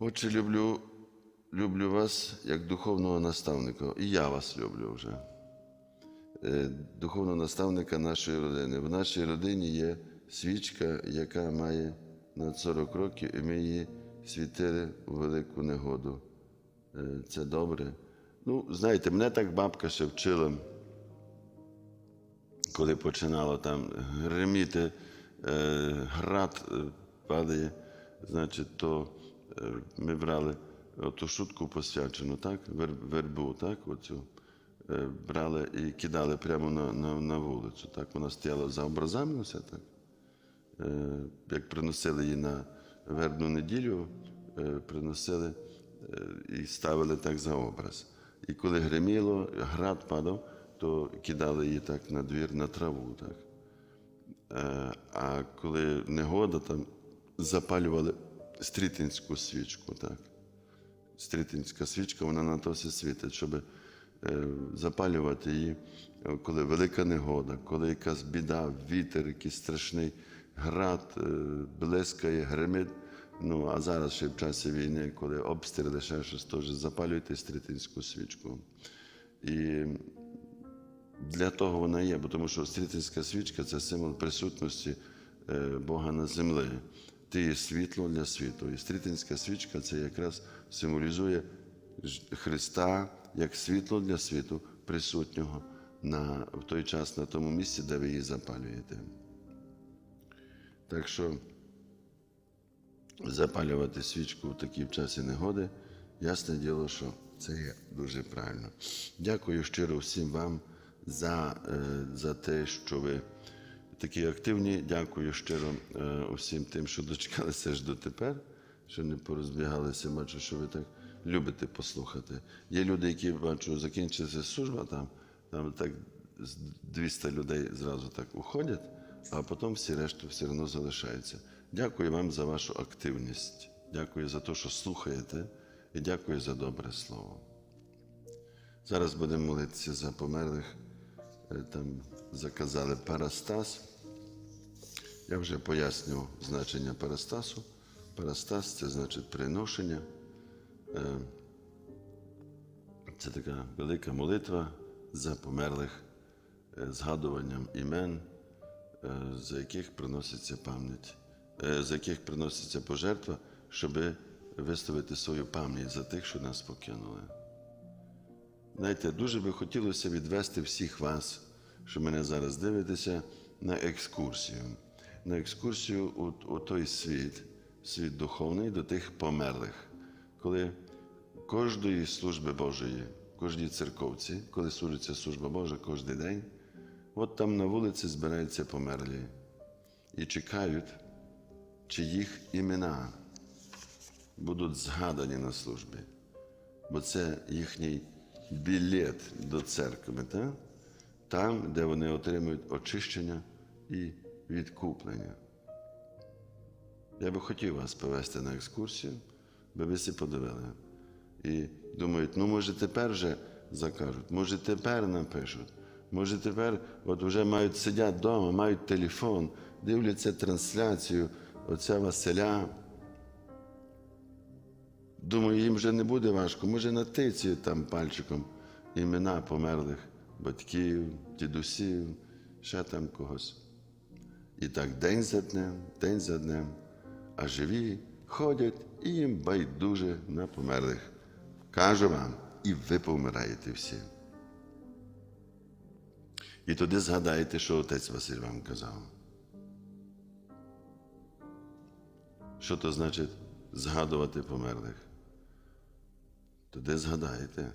Отче, люблю, люблю вас як духовного наставника, і я вас люблю вже. Е, Духовного наставника нашої родини. В нашій родині є свічка, яка має над 40 років, і ми її світили у велику негоду. Е, Це добре. Ну, знаєте, мене так бабка ще вчила, коли починало там гриміти, е, град падає, значить, то ми брали оту шутку посвячену, так? Вер, вербу, так? Оцю, е, брали і кидали прямо на, на, на вулицю. Так? Вона стояла за образами, все так. Е, як приносили її на вербну неділю, е, приносили е, і ставили так за образ. І коли гриміло, град падав, то кидали її так на двір, на траву. Так. Е, А коли негода, там запалювали стрітинську свічку. Так. Стрітинська свічка, вона на то все світить, щоб е, запалювати її, е, коли велика негода, коли якась біда, вітер, якийсь страшний град, е, блискає, гримить. Ну, а зараз ще в часі війни, коли обстріли, ще щось теж запалюйте стрітинську свічку. І для того вона є, бо тому що стрітинська свічка це символ присутності Бога на землі. Ти є світло для світу. І стрітинська свічка це якраз символізує Христа як світло для світу, присутнього на, в той час на тому місці, де ви її запалюєте. Так що запалювати свічку в такій в часі негоди, ясне діло, що це є дуже правильно. Дякую щиро всім вам за, е, за те, що ви такі активні. Дякую щиро е, усім тим, що дочекалися аж дотепер, що не порозбігалися. Бачу, що ви так любите послухати. Є люди, які бачу, закінчилася служба там, там так 200 людей зразу так уходять, а потім всі решту все одно залишаються. Дякую вам за вашу активність. Дякую за те, що слухаєте, і дякую за добре слово. Зараз будемо молитися за померлих. Е, Там заказали парастас. Я вже пояснював значення парастасу. Парастас це значить приношення. Е, Це така велика молитва за померлих е, згадуванням імен, е, за яких приноситься пам'ять, за яких приноситься пожертва, щоб виставити свою пам'ять за тих, що нас покинули. Знаєте, дуже би хотілося відвести всіх вас, що мене зараз дивитеся, на екскурсію. На екскурсію у, у той світ, світ духовний до тих померлих, коли кожної служби Божої, кожній церковці, коли служиться служба Божа кожен день, от там на вулиці збираються померлі і чекають, чи їх імена будуть згадані на службі бо це їхній білет до церкви, так? Там, де вони отримують очищення і відкуплення. Я би хотів вас повести на екскурсію, би ви всі подивили. І думають, ну може тепер вже закажуть, може тепер напишуть, може тепер от вже мають сидять вдома, мають телефон, дивляться трансляцію отця Василя. Думаю, їм вже не буде важко. Може натицюють там пальчиком імена померлих батьків, дідусів, ще там когось. І так день за днем, день за днем, а живі ходять і їм байдуже на померлих. Кажу вам, і ви помираєте всі. І тоді згадайте, що отець Василь вам казав. Що то значить згадувати померлих? Тоді згадаєте,